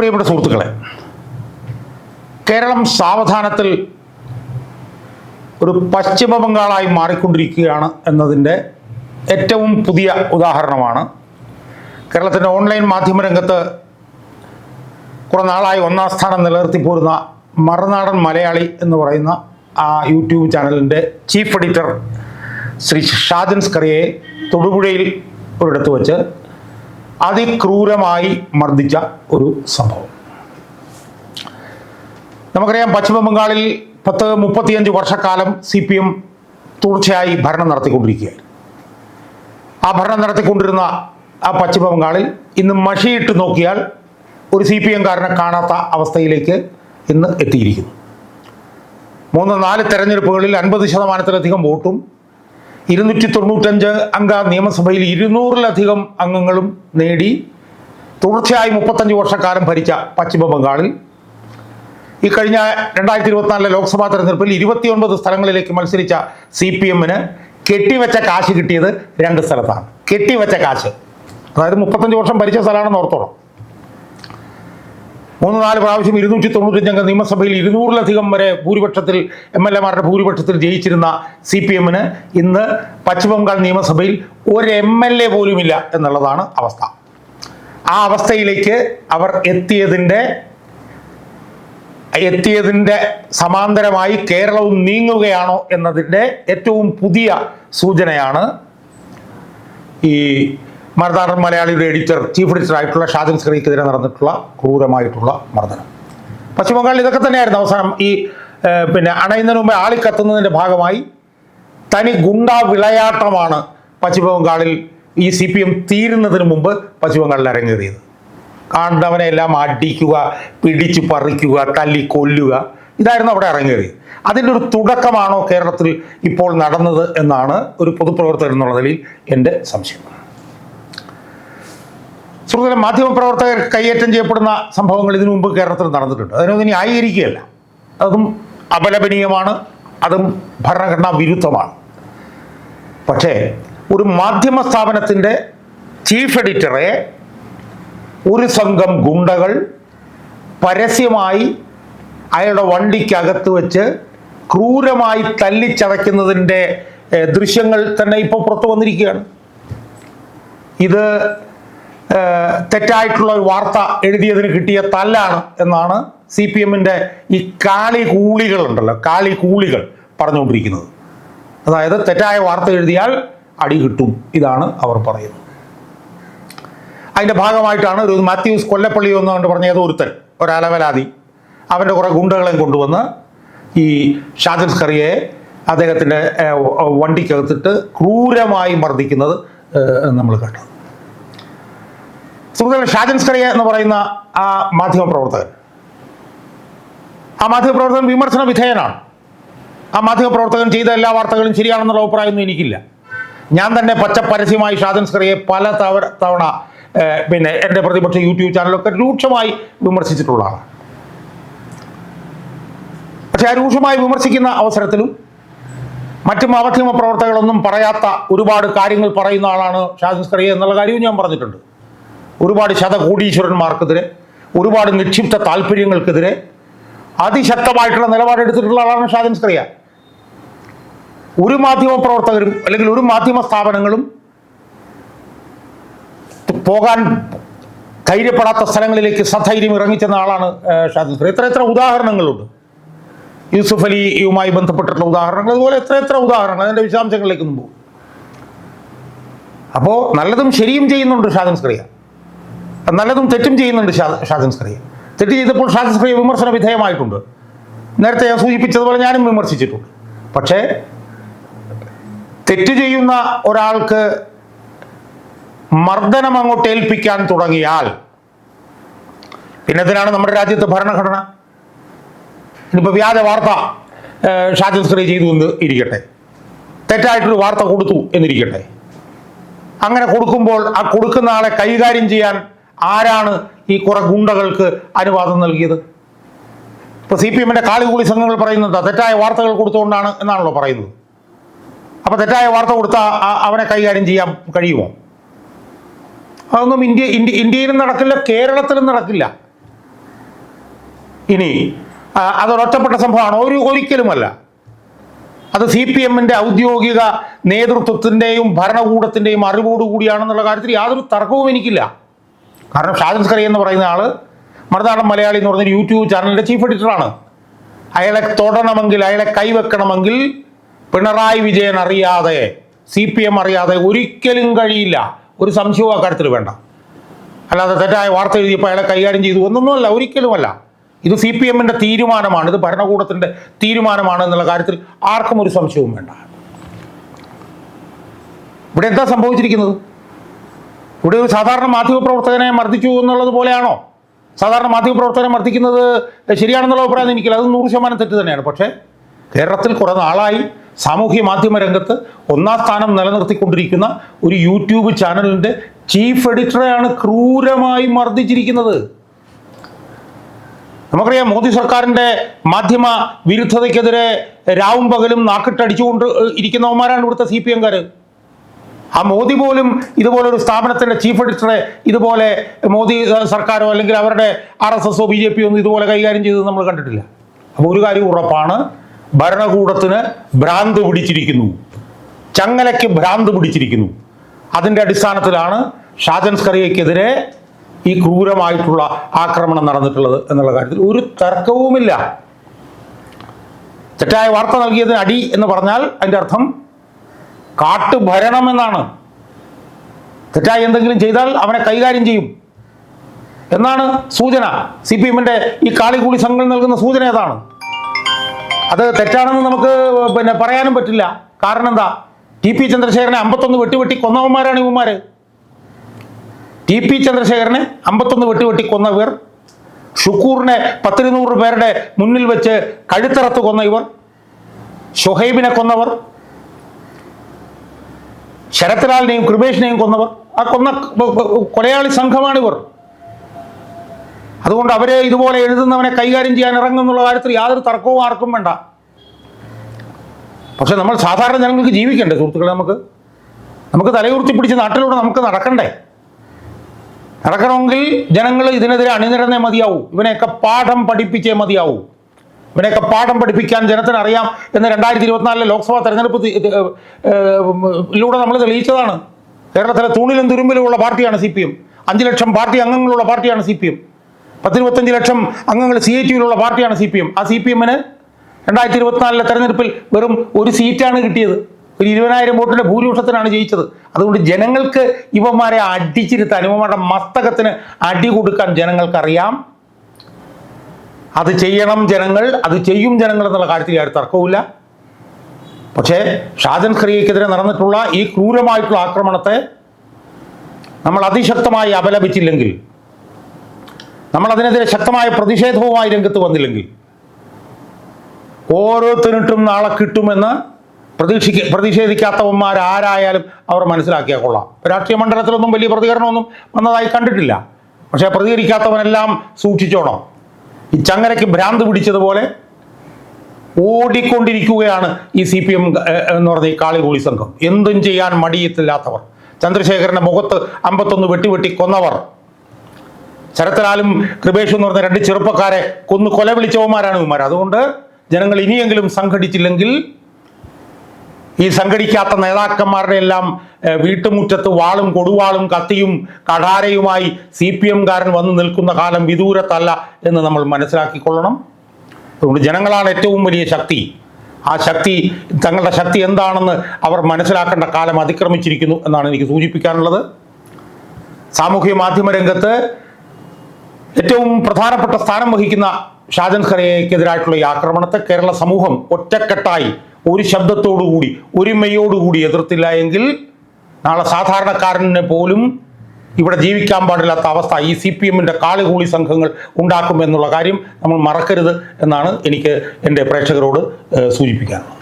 പ്രിയപ്പെട്ട സുഹൃത്തുക്കളെ കേരളം സാവധാനത്തിൽ ഒരു പശ്ചിമ ബംഗാളായി മാറിക്കൊണ്ടിരിക്കുകയാണ് എന്നതിന്റെ ഏറ്റവും പുതിയ ഉദാഹരണമാണ്. കേരളത്തിന്റെ ഓൺലൈൻ മാധ്യമ രംഗത്ത് കുറേ നാളായി ഒന്നാം സ്ഥാനം നിലനിർത്തി പോരുന്ന മറുനാടൻ മലയാളി എന്ന് പറയുന്ന ആ യൂട്യൂബ് ചാനലിന്റെ ചീഫ് എഡിറ്റർ ശ്രീ ഷാജൻ സ്കറിയെ തൊടുപുഴയിൽ ഒരിടത്ത് വെച്ച് അതിക്രൂരമായി മർദ്ദിച്ച ഒരു സംഭവം. നമുക്കറിയാം പശ്ചിമ ബംഗാളിൽ പത്ത് മുപ്പത്തിയഞ്ച് വർഷക്കാലം സി പി എം തുടർച്ചയായി ഭരണം നടത്തിക്കൊണ്ടിരിക്കുകയായിരുന്നു. ആ ഭരണം നടത്തിക്കൊണ്ടിരുന്ന ആ പശ്ചിമ ബംഗാളിൽ ഇന്ന് മഷിയിട്ട് നോക്കിയാൽ ഒരു സി പി എംകാരനെ കാണാത്ത അവസ്ഥയിലേക്ക് ഇന്ന് എത്തിയിരിക്കുന്നു. മൂന്ന് നാല് തെരഞ്ഞെടുപ്പുകളിൽ അൻപത് ശതമാനത്തിലധികം വോട്ടും ഇരുന്നൂറ്റി തൊണ്ണൂറ്റഞ്ച് അംഗ നിയമസഭയിൽ ഇരുന്നൂറിലധികം അംഗങ്ങളും നേടി തുടർച്ചയായി മുപ്പത്തഞ്ച് വർഷക്കാലം ഭരിച്ച പശ്ചിമ ബംഗാളിൽ. ഈ കഴിഞ്ഞ രണ്ടായിരത്തി ഇരുപത്തിനാലിലെ ലോക്സഭാ തെരഞ്ഞെടുപ്പിൽ ഇരുപത്തിയൊൻപത് സ്ഥലങ്ങളിലേക്ക് മത്സരിച്ച സി പി എമ്മിന് കെട്ടിവെച്ച കാശ് കിട്ടിയത് രണ്ട് സ്ഥലത്താണ്. കെട്ടിവെച്ച കാശ്. അതായത് മുപ്പത്തഞ്ച് വർഷം ഭരിച്ച സ്ഥലമാണെന്ന് ഓർത്തോളം. മൂന്ന് നാല് പ്രാവശ്യം ഇരുന്നൂറ്റി തൊണ്ണൂറ്റഞ്ചംഗ നിയമസഭയിൽ ഇരുന്നൂറിലധികം വരെ ഭൂരിപക്ഷത്തിൽ എം എൽ എമാരുടെ ഭൂരിപക്ഷത്തിൽ ജയിച്ചിരുന്ന സി പി എമ്മിന് ഇന്ന് പശ്ചിമബംഗാൾ നിയമസഭയിൽ ഒരു എം എൽ എ പോലുമില്ല എന്നുള്ളതാണ് അവസ്ഥ. ആ അവസ്ഥയിലേക്ക് അവർ എത്തിയതിന്റെ എത്തിയതിന്റെ സമാന്തരമായി കേരളവും നീങ്ങുകയാണോ എന്നതിന്റെ ഏറ്റവും പുതിയ സൂചനയാണ് ഈ മറുനാടൻ മലയാളിയുടെ എഡിറ്റർ ചീഫ് എഡിറ്റർ ആയിട്ടുള്ള ഷാജൻ സ്ക്രീക്കെതിരെ നടന്നിട്ടുള്ള ക്രൂരമായിട്ടുള്ള മർദ്ദനം. പശ്ചിമ ബംഗാളിൽ ഇതൊക്കെ തന്നെയായിരുന്നു അവസാനം ഈ പിന്നെ അണയുന്നതിന് മുമ്പ് ആളിക്കത്തുന്നതിന്റെ ഭാഗമായി. തനി ഗുണ്ട വിളയാട്ടമാണ് പശ്ചിമ ബംഗാളിൽ ഈ സി പി എം തീരുന്നതിന് മുമ്പ് പശ്ചിമ ബംഗാളിൽ അരങ്ങേറിയത്. കണ്ടവനെ എല്ലാം അടിക്കുക പിടിച്ചു പറിക്കുക തല്ലി കൊല്ലുക ഇതായിരുന്നു അവിടെ അരങ്ങേറിയത്. അതിന്റെ ഒരു തുടക്കമാണോ കേരളത്തിൽ ഇപ്പോൾ നടന്നത് എന്നാണ് ഒരു പൊതുപ്രവർത്തകൻ എന്നുള്ള നിലയിൽ എന്റെ സംശയം. സുഹൃത്തുക്കളെ മാധ്യമപ്രവർത്തകർ കൈയേറ്റം ചെയ്യപ്പെടുന്ന സംഭവങ്ങൾ ഇതിനു മുമ്പ് കേരളത്തിൽ നടന്നിട്ടുണ്ട്. അതിനൊന്നും ഇനി ആയിരിക്കുകയല്ല അതും അപലപനീയമാണ് അതും ഭരണഘടനാ വിരുദ്ധമാണ്. പക്ഷേ ഒരു മാധ്യമ സ്ഥാപനത്തിന്റെ ചീഫ് എഡിറ്ററെ ഒരു സംഘം ഗുണ്ടകൾ പരസ്യമായി അയാളുടെ വണ്ടിക്കകത്ത് വെച്ച് ക്രൂരമായി തല്ലിച്ചതയ്ക്കുന്നതിന്റെ ദൃശ്യങ്ങൾ തന്നെ ഇപ്പോൾ പുറത്തു വന്നിരിക്കുകയാണ്. ഇത് തെറ്റായിട്ടുള്ള ഒരു വാർത്ത എഴുതിയതിന് കിട്ടിയ തല്ലാണ് എന്നാണ് സി പി എമ്മിന്റെ ഈ കാളി കൂളികൾ ഉണ്ടല്ലോ കാളി കൂളികൾ പറഞ്ഞുകൊണ്ടിരിക്കുന്നത്. അതായത് തെറ്റായ വാർത്ത എഴുതിയാൽ അടി കിട്ടും ഇതാണ് അവർ പറയുന്നത്. അതിന്റെ ഭാഗമായിട്ടാണ് ഒരു മാത്യൂസ് കൊല്ലപ്പള്ളി എന്ന് കണ്ട് പറഞ്ഞ ഏതോ ഒരുത്തൻ ഒരലവലാതി അവന്റെ കുറേ ഗുണ്ടകളെയും കൊണ്ടുവന്ന് ഈ ഷാജൻ കറിയെ അദ്ദേഹത്തിന്റെ വണ്ടിക്കകത്തിട്ട് ക്രൂരമായി മർദ്ദിക്കുന്നത് നമ്മൾ കണ്ടത് സുഹൃത്തുക്കളെ ഷാജൻ സ്കറിയ എന്ന് പറയുന്ന ആ മാധ്യമ പ്രവർത്തകൻ. ആ മാധ്യമ പ്രവർത്തകൻ വിമർശന വിധേയനാണ്. ആ മാധ്യമ പ്രവർത്തകൻ ചെയ്ത എല്ലാ വാർത്തകളും ശരിയാണെന്നുള്ള അഭിപ്രായമൊന്നും എനിക്കില്ല. ഞാൻ തന്നെ പച്ച പരസ്യമായി ഷാജൻ സ്കറിയെ പല തവണ തവണ പിന്നെ എന്റെ പ്രതിപക്ഷ യൂട്യൂബ് ചാനലൊക്കെ രൂക്ഷമായി വിമർശിച്ചിട്ടുള്ളതാണ് പക്ഷെ ആ രൂക്ഷമായി വിമർശിക്കുന്ന അവസരത്തിലും മറ്റു മാധ്യമ പ്രവർത്തകളൊന്നും പറയാത്ത ഒരുപാട് കാര്യങ്ങൾ പറയുന്ന ആളാണ് ഷാജൻ സ്കറിയ എന്നുള്ള കാര്യവും ഞാൻ പറഞ്ഞിട്ടുണ്ട്. ഒരുപാട് ശതകോടീശ്വരന്മാർക്കെതിരെ ഒരുപാട് നിക്ഷിപ്ത താല്പര്യങ്ങൾക്കെതിരെ അതിശക്തമായിട്ടുള്ള നിലപാടെടുത്തിട്ടുള്ള ആളാണ് ഷാജൻ സ്ക്രിയ ഒരു മാധ്യമ പ്രവർത്തകരും അല്ലെങ്കിൽ ഒരു മാധ്യമ സ്ഥാപനങ്ങളും പോകാൻ ധൈര്യപ്പെടാത്ത സ്ഥലങ്ങളിലേക്ക് സധൈര്യം ഇറങ്ങിച്ചെന്ന ആളാണ് ഷാജൻ സ്ക്രിയ എത്ര എത്ര ഉദാഹരണങ്ങളുണ്ട്. യൂസുഫ് അലിയുമായി ബന്ധപ്പെട്ടിട്ടുള്ള ഉദാഹരണങ്ങൾ. അതുപോലെ എത്ര എത്ര ഉദാഹരണങ്ങൾ അതിന്റെ വിശദാംശങ്ങളിലേക്കൊന്നും പോകും. അപ്പോൾ നല്ലതും ശരിയും ചെയ്യുന്നുണ്ട് ഷാജൻ സ്കറിയ നല്ലതും തെറ്റും ചെയ്യുന്നുണ്ട് ഷാജൻ സ്ക്രീ തെറ്റ് ചെയ്തപ്പോൾ ഷാജൻ സ്ക്രീ വിമർശന വിധേയമായിട്ടുണ്ട്. നേരത്തെ ഞാൻ സൂചിപ്പിച്ചതുപോലെ ഞാനും വിമർശിച്ചിട്ടുണ്ട്. പക്ഷേ തെറ്റ് ചെയ്യുന്ന ഒരാൾക്ക് മർദ്ദനം അങ്ങോട്ട് ഏൽപ്പിക്കാൻ തുടങ്ങിയാൽ പിന്നെതിനാണ് നമ്മുടെ രാജ്യത്ത് ഭരണഘടന? ഇനിയിപ്പോൾ വ്യാജ വാർത്ത ഷാജൻ സ്ക്രീ ചെയ്തു എന്ന് ഇരിക്കട്ടെ. തെറ്റായിട്ടൊരു വാർത്ത കൊടുത്തു എന്നിരിക്കട്ടെ. അങ്ങനെ കൊടുക്കുമ്പോൾ ആ കൊടുക്കുന്ന ആളെ കൈകാര്യം ചെയ്യാൻ ആരാണ് ഈ കുറെ ഗുണ്ടകൾക്ക് അനുവാദം നൽകിയത്? ഇപ്പൊ സി പി എമ്മിന്റെ കാളികൂളി സംഘങ്ങൾ പറയുന്നത് തെറ്റായ വാർത്തകൾ കൊടുത്തുകൊണ്ടാണ് എന്നാണല്ലോ പറയുന്നത്. അപ്പോൾ തെറ്റായ വാർത്ത കൊടുത്താൽ അവനെ കൈകാര്യം ചെയ്യാൻ കഴിയുമോ? അതൊന്നും ഇന്ത്യ ഇന്ത്യ ഇന്ത്യയിലും നടക്കില്ല കേരളത്തിലും നടക്കില്ല. ഇനി അതൊരൊറ്റപ്പെട്ട സംഭവമാണ്. ഒരു ഒരിക്കലുമല്ല. അത് സി പി എമ്മിന്റെ ഔദ്യോഗിക നേതൃത്വത്തിന്റെയും ഭരണകൂടത്തിന്റെയും അറിവോടുകൂടിയാണെന്നുള്ള കാര്യത്തിൽ യാതൊരു തർക്കവും എനിക്കില്ല. കാരണം ഷാജൻ സ്കറി എന്ന് പറയുന്ന ആൾ മറുനാടൻ മലയാളി എന്ന് പറഞ്ഞൊരു യൂട്യൂബ് ചാനലിന്റെ ചീഫ് എഡിറ്ററാണ്. അയാളെ തൊടണമെങ്കിൽ അയാളെ കൈവെക്കണമെങ്കിൽ പിണറായി വിജയൻ അറിയാതെ സി പി എം അറിയാതെ ഒരിക്കലും കഴിയില്ല. ഒരു സംശയവും കാര്യത്തിൽ വേണ്ട. അല്ലാതെ തെറ്റായ വാർത്ത എഴുതിയപ്പോൾ അയാളെ കൈകാര്യം ചെയ്തു ഒന്നൊന്നുമല്ല ഒരിക്കലുമല്ല. ഇത് സി പി എമ്മിന്റെ തീരുമാനമാണ് ഇത് ഭരണകൂടത്തിന്റെ തീരുമാനമാണ് എന്നുള്ള കാര്യത്തിൽ ആർക്കും ഒരു സംശയവും വേണ്ട. ഇവിടെ എന്താ സംഭവിച്ചിരിക്കുന്നത്? ഇവിടെ ഒരു സാധാരണ മാധ്യമപ്രവർത്തകനെ മർദ്ദിച്ചു എന്നുള്ളത് പോലെയാണോ? സാധാരണ മാധ്യമപ്രവർത്തകനെ മർദ്ദിക്കുന്നത് ശരിയാണെന്നുള്ള അഭിപ്രായം എനിക്കില്ല. അത് നൂറ് ശതമാനം തെറ്റ് തന്നെയാണ്. പക്ഷേ കേരളത്തിൽ കുറേ നാളായി സാമൂഹ്യ മാധ്യമ രംഗത്ത് ഒന്നാം സ്ഥാനം നിലനിർത്തിക്കൊണ്ടിരിക്കുന്ന ഒരു യൂട്യൂബ് ചാനലിന്റെ ചീഫ് എഡിറ്ററെയാണ് ക്രൂരമായി മർദ്ദിച്ചിരിക്കുന്നത്. നമുക്കറിയാം മോദി സർക്കാരിന്റെ മാധ്യമ വിരുദ്ധതയ്ക്കെതിരെ രാവും പകലും നാക്കിട്ടടിച്ചുകൊണ്ട് ഇരിക്കുന്നവന്മാരാണ് ഇവിടുത്തെ സി പി എംകാർ ആ മോദി പോലും ഇതുപോലെ ഒരു സ്ഥാപനത്തിന്റെ ചീഫ് എഡിറ്ററെ ഇതുപോലെ മോദി സർക്കാരോ അല്ലെങ്കിൽ അവരുടെ ആർ എസ് എസോ ബി ജെ പിയോ ഒന്നും ഇതുപോലെ കൈകാര്യം ചെയ്തത് നമ്മൾ കണ്ടിട്ടില്ല. അപ്പോൾ ഒരു കാര്യം ഉറപ്പാണ് ഭരണകൂടത്തിന് ഭ്രാന്ത് പിടിച്ചിരിക്കുന്നു. ചങ്ങലയ്ക്ക് ഭ്രാന്ത് പിടിച്ചിരിക്കുന്നു. അതിന്റെ അടിസ്ഥാനത്തിലാണ് ഷാജൻ സ്കറിയക്കെതിരെ ഈ ക്രൂരമായിട്ടുള്ള ആക്രമണം നടന്നിട്ടുള്ളത് എന്നുള്ള കാര്യത്തിൽ ഒരു തർക്കവുമില്ല. തെറ്റായ വാർത്ത നൽകിയതിന് അടി എന്ന് പറഞ്ഞാൽ അതിന്റെ അർത്ഥം കാട്ടുഭരണം എന്നാണ് തെറ്റായി എന്തെങ്കിലും ചെയ്താൽ അവനെ കൈകാര്യം ചെയ്യും. എന്നാണ് സൂചന. സി പി എമ്മിന്റെ ഈ കാളികൂളി സംഘം നൽകുന്ന സൂചന ഏതാണ്? അത് തെറ്റാണെന്ന് നമുക്ക് പിന്നെ പറയാനും പറ്റില്ല. കാരണം എന്താ? ടി പി ചന്ദ്രശേഖരനെ അമ്പത്തൊന്ന് വെട്ടിവെട്ടി കൊന്നവന്മാരാണ് ഇവന്മാർ ടി പി ചന്ദ്രശേഖരനെ അമ്പത്തൊന്ന് വെട്ടിവെട്ടി കൊന്നവർ ഷുക്കൂറിനെ പത്തിരുന്നൂറ് പേരുടെ മുന്നിൽ വെച്ച് കഴുത്തറത്ത് കൊന്ന ഇവർ ഷൊഹൈബിനെ കൊന്നവർ ശരത്ലാലിനെയും കൃപേഷിനെയും കൊന്നവർ ആ കൊന്ന കൊലയാളി സംഘമാണിവർ. അതുകൊണ്ട് അവരെ ഇതുപോലെ എഴുതുന്നവനെ കൈകാര്യം ചെയ്യാൻ ഇറങ്ങുന്നുള്ള കാര്യത്തിൽ യാതൊരു തർക്കവും ആർക്കും വേണ്ട. പക്ഷെ നമ്മൾ സാധാരണ ജനങ്ങൾക്ക് ജീവിക്കണ്ടേ സുഹൃത്തുക്കളെ നമുക്ക്? നമുക്ക് തലയുർത്തി പിടിച്ച് നാട്ടിലൂടെ നമുക്ക് നടക്കണ്ടേ? നടക്കണമെങ്കിൽ ജനങ്ങൾ ഇതിനെതിരെ അണിനിരന്നേ മതിയാവൂ. ഇവനെയൊക്കെ പാഠം പഠിപ്പിച്ചേ മതിയാവൂ. ഇവനെയൊക്കെ പാഠം പഠിപ്പിക്കാൻ ജനത്തിന് അറിയാം എന്ന് രണ്ടായിരത്തി ഇരുപത്തിനാലിലെ ലോക്സഭാ തെരഞ്ഞെടുപ്പ് ലൂടെ നമ്മൾ തെളിയിച്ചതാണ്. കേരളത്തിലെ തൂണിലും തുരുമ്പിലുമുള്ള പാർട്ടിയാണ് സി പി എം അഞ്ച് ലക്ഷം പാർട്ടി അംഗങ്ങളുള്ള പാർട്ടിയാണ് സി പി എം പത്തിരുപത്തഞ്ച് ലക്ഷം അംഗങ്ങൾ സി ഐ ടിയിലുള്ള പാർട്ടിയാണ് സി പി എം ആ സി പി എമ്മിന് രണ്ടായിരത്തി ഇരുപത്തിനാലിലെ തെരഞ്ഞെടുപ്പിൽ വെറും ഒരു സീറ്റാണ് കിട്ടിയത്. ഒരു ഇരുപതിനായിരം വോട്ടിന്റെ ഭൂരിപക്ഷത്തിനാണ് ജയിച്ചത്. അതുകൊണ്ട് ജനങ്ങൾക്ക് ഇവന്മാരെ അടിച്ചിരുത്താൻ ഇവന്മാരുടെ മസ്തകത്തിന് അടി കൊടുക്കാൻ ജനങ്ങൾക്കറിയാം. അത് ചെയ്യണം ജനങ്ങൾ അത് ചെയ്യും ജനങ്ങൾ എന്നുള്ള കാര്യത്തിൽ യാതൊരു തർക്കവുമില്ല. പക്ഷേ ഷാജൻ ഖറിയക്കെതിരെ നടന്നിട്ടുള്ള ഈ ക്രൂരമായിട്ടുള്ള ആക്രമണത്തെ നമ്മൾ അതിശക്തമായി അപലപിച്ചില്ലെങ്കിൽ നമ്മൾ അതിനെതിരെ ശക്തമായ പ്രതിഷേധവുമായി രംഗത്ത് വന്നില്ലെങ്കിൽ ഓരോരുത്തരിട്ടും നാളെ കിട്ടുമെന്ന് പ്രതീക്ഷിക്ക പ്രതിഷേധിക്കാത്തവന്മാർ ആരായാലും അവർ മനസ്സിലാക്കിയാൽ കൊള്ളാം. രാഷ്ട്രീയ മണ്ഡലത്തിലൊന്നും വലിയ പ്രതികരണമൊന്നും വന്നതായി കണ്ടിട്ടില്ല. പക്ഷേ പ്രതികരിക്കാത്തവനെല്ലാം സൂക്ഷിച്ചോണം. ഈ ചങ്ങരയ്ക്ക് ഭ്രാന്ത് പിടിച്ചതുപോലെ ഓടിക്കൊണ്ടിരിക്കുകയാണ് ഈ സി പി എം എന്ന് പറഞ്ഞ ഈ കാളികൂളി സംഘം. എന്തും ചെയ്യാൻ മടിയത്തില്ലാത്തവർ. ചന്ദ്രശേഖരന്റെ മുഖത്ത് അമ്പത്തൊന്ന് വെട്ടിവെട്ടി വെട്ടി കൊന്നവർ. ശരത്ലാലും കൃപേഷും എന്ന് പറഞ്ഞ രണ്ട് ചെറുപ്പക്കാരെ കൊന്നു കൊല വിളിച്ചവന്മാരാണ് ഇവന്മാർ അതുകൊണ്ട് ജനങ്ങൾ ഇനിയെങ്കിലും സംഘടിച്ചില്ലെങ്കിൽ ഈ സംഘടിക്കാത്ത നേതാക്കന്മാരുടെ എല്ലാം വീട്ടുമുറ്റത്ത് വാളും കൊടുവാളും കത്തിയും കടാരയുമായി സി പി എംകാരൻ വന്ന് നിൽക്കുന്ന കാലം വിദൂരത്തല്ല എന്ന് നമ്മൾ മനസ്സിലാക്കിക്കൊള്ളണം. അതുകൊണ്ട് ജനങ്ങളാണ് ഏറ്റവും വലിയ ശക്തി. ആ ശക്തി തങ്ങളുടെ ശക്തി എന്താണെന്ന് അവർ മനസ്സിലാക്കേണ്ട കാലം അതിക്രമിച്ചിരിക്കുന്നു എന്നാണ് എനിക്ക് സൂചിപ്പിക്കാനുള്ളത്. സാമൂഹ്യ മാധ്യമ രംഗത്ത് ഏറ്റവും പ്രധാനപ്പെട്ട സ്ഥാനം വഹിക്കുന്ന ഷാജൻ ഖറയ്ക്കെതിരായിട്ടുള്ള ഈ ആക്രമണത്തെ കേരള സമൂഹം ഒറ്റക്കെട്ടായി ഒരു ശബ്ദത്തോടുകൂടി ഒരുമയോടുകൂടി എതിർത്തില്ല എങ്കിൽ നാളെ സാധാരണക്കാരനെ പോലും ഇവിടെ ജീവിക്കാൻ പാടില്ലാത്ത അവസ്ഥ ഈ സി പി എമ്മിന്റെ കാളികൂളി സംഘങ്ങൾ ഉണ്ടാക്കും എന്നുള്ള കാര്യം നമ്മൾ മറക്കരുത് എന്നാണ് എനിക്ക് എന്റെ പ്രേക്ഷകരോട് സൂചിപ്പിക്കാനുള്ളത്.